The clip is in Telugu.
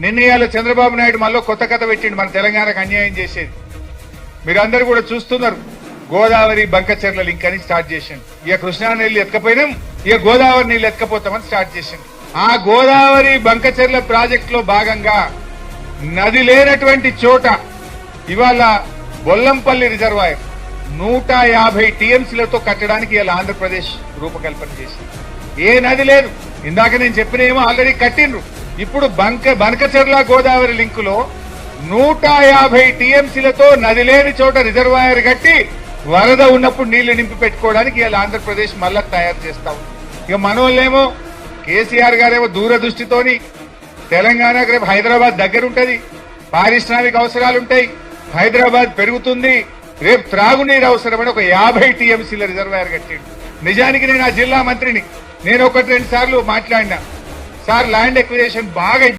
నిర్ణయాలు చంద్రబాబు నాయుడు మళ్ళీ కొత్త కథ పెట్టిండు మన తెలంగాణకు అన్యాయం చేసేది. మీరందరూ కూడా చూస్తున్నారు గోదావరి బంకచెర్ల లింక్ అని స్టార్ట్ చేసిండు. ఇక కృష్ణా నీళ్ళు ఎత్తకపోయినాం ఇక గోదావరి నీళ్ళు ఎత్తకపోతామని స్టార్ట్ చేసిండు. ఆ గోదావరి బంకచెర్ల ప్రాజెక్ట్లో భాగంగా నది లేనటువంటి చోట ఇవాళ బొల్లంపల్లి రిజర్వాయర్ నూట యాభై టీఎంసీలతో కట్టడానికి ఇలా ఆంధ్రప్రదేశ్ రూపకల్పన చేసింది. ఏ నది లేదు. ఇందాక నేను చెప్పినేమో ఆల్రెడీ కట్టిండ్రు. ఇప్పుడు బంక బనకచెర్ల గోదావరి లింకులో నూట యాభై టీఎంసీలతో నది లేని చోట రిజర్వాయర్ కట్టి వరద ఉన్నప్పుడు నీళ్ళు నింపి పెట్టుకోవడానికి ఇలా ఆంధ్రప్రదేశ్ మళ్ళా తయారు చేస్తాం ఇక మనోళ్ళేమో కేసీఆర్ గారేమో దూరదృష్టితోని తెలంగాణకు రేపు హైదరాబాద్ దగ్గర ఉంటుంది పారిశ్రామిక అవసరాలు ఉంటాయి హైదరాబాద్ పెరుగుతుంది. రేపు త్రాగునీరు అవసరమని ఒక యాభై టీఎంసీల రిజర్వాయర్ కట్టిండు. నిజానికి నేను ఆ జిల్లా మంత్రిని. నేను ఒకటి రెండు సార్లు మాట్లాడినా. సార్ ల్యాండ్ ఎక్విజేషన్ బాగా